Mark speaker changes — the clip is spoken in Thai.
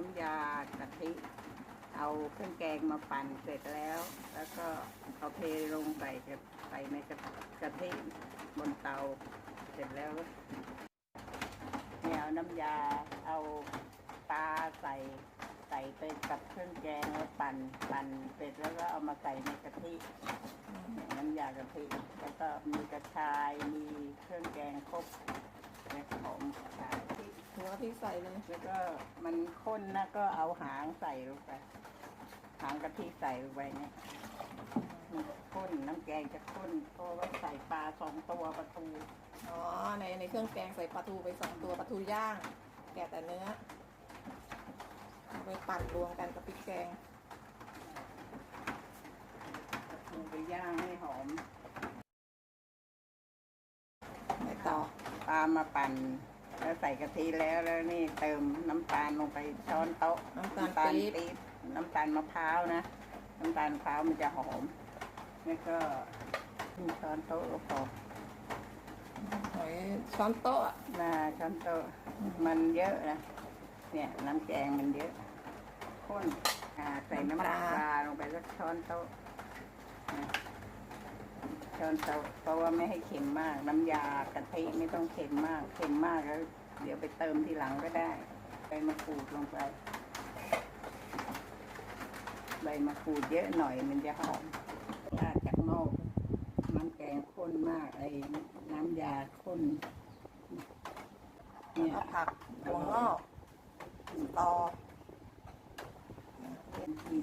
Speaker 1: น้ำยากะทิ เอาเครื่องแกงมาปั่นเสร็จแล้ว แล้วก็เอาเทลงใส่ใส่ในกะกะทิบนเตาเสร็จแล้วเนี่ยเอาน้ำยาเอาปลาใส่ใส่ไปกับเครื่องแกงแล้วปั่นปั่นเสร็จแล้วก็เอามาใส่ในกะทิน้ำยากะทิแล้วก็มีกระชายมีเครื่องแกงครบและหอมกระชายที่
Speaker 2: หัวที่ใส่เลย
Speaker 1: แล้วก็มันข้นนะก็เอาหางใส่ลงไป หางกะทิใส่ลงไปเนี่ยมันข้นน้ำแกงจะข้นเพราะว่าใส่ปลาสองตัวปลาทู
Speaker 2: อ๋อในในเครื่องแกงใส่ปลาทูไปสองตัวปลาทูย่าง แกะแต่เนื้อเอาไปปั่นรวมกันกับพริกแกง
Speaker 1: ปลาทูไปย่างให้หอม
Speaker 2: ไปต่อ
Speaker 1: ปลามาปั่น แล้วใส่กะทิแล้วแล้วนี่เติมน้ำตาลลงไปช้อนโต๊ะ
Speaker 2: น้ำตาลปี๊บ
Speaker 1: ปี๊บน้ำตาลมะพร้าวนะ น้ำตาลมะพร้าวมันจะหอม แล้วก็ช้อนโต๊ะก็พอ
Speaker 2: หอยช้อนโต๊ะอะ
Speaker 1: มาช้อนโต๊ะมันเยอะนะ เนี่ยน้ำแกงมันเยอะข้นอ่าใส่น้ำปลาลงไปสักช้อนโต๊ะนะ ช้อนโต๊ะเพราะว่าไม่ให้เค็มมาก น้ำยากะทิไม่ต้องเค็มมากเค็มมากแล้วเดี๋ยวไปเติมทีหลังก็ได้ใบมะกรูดลงไป ใบมะกรูดเยอะหน่อยมันจะหอมราดจากหม้อน้ำแกงข้นมากไอ้น้ำยาข้น
Speaker 2: แล้วก็ผักหัวงอกตอ
Speaker 1: เป็นที